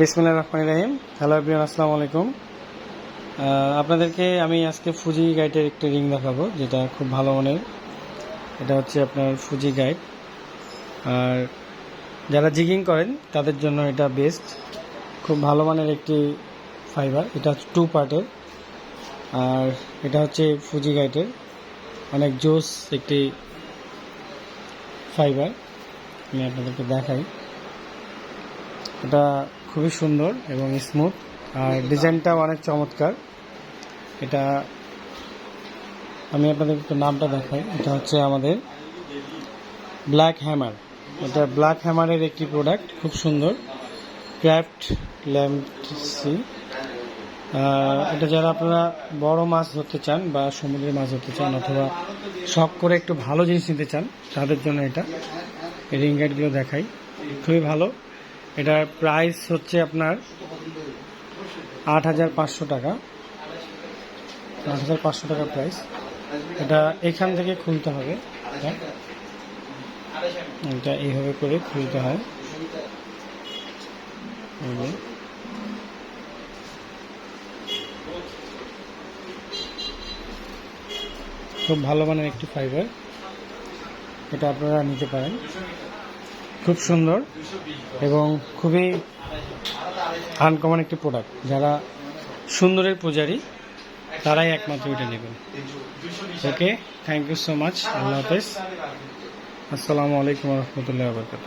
বিসমিল্লা রহমান রাহিম। Hello everyone আসসালামু আলাইকুম। আপনাদেরকে আমি আজকে ফুজি গাইডের একটি রিং দেখাবো, যেটা খুব ভালো মানের। এটা হচ্ছে আপনার ফুজি গাইড আর যারা জিগিং করেন, তাদের জন্য এটা বেস্ট খুব ভালো মানের একটি ফাইবার এটা হচ্ছে টু পার্টের আর এটা হচ্ছে ফুজি গাইডের অনেক জোস একটি ফাইবার আমি আপনাদেরকে দেখাই। এটা খুবই সুন্দর এবং স্মুথ আর ডিজাইনটাও অনেক চমৎকার। এটা আমি আপনাদের একটু নামটা দেখাই। এটা হচ্ছে আমাদের ব্ল্যাক হ্যামার এটা ব্ল্যাক হ্যামারের একটি প্রোডাক্ট খুব সুন্দর। ক্র্যাফট ল্যাম্পসি এটা যারা আপনারা বড় মাছ ধরতে চান বা সমুদ্রের মাছ ধরতে চান অথবা শখ করে একটু ভালো জিনিস নিতে চান, তাদের জন্য এটা। রিং গাইডগুলো দেখাই। খুবই ভালো। এটার প্রাইস হচ্ছে আপনার আট হাজার পাঁচশো টাকা। আট হাজার পাঁচশো টাকা প্রাইস এটা এখান থেকে খুলতে হবে। এটা। এটা এইভাবে করে খুলতে হয়। খুব ভালো মানের একটি ফাইবার এটা আপনারা নিতে পারেন। খুব সুন্দর এবং খুবই আনকমন একটি প্রোডাক্ট যারা সুন্দরের পূজারি, তারাই একমাত্র এটা নেবেন। Okay thank you so much আল্লাহ হাফেজ। আসসালামু আলাইকুম রহমতুল্লাহ বরকাত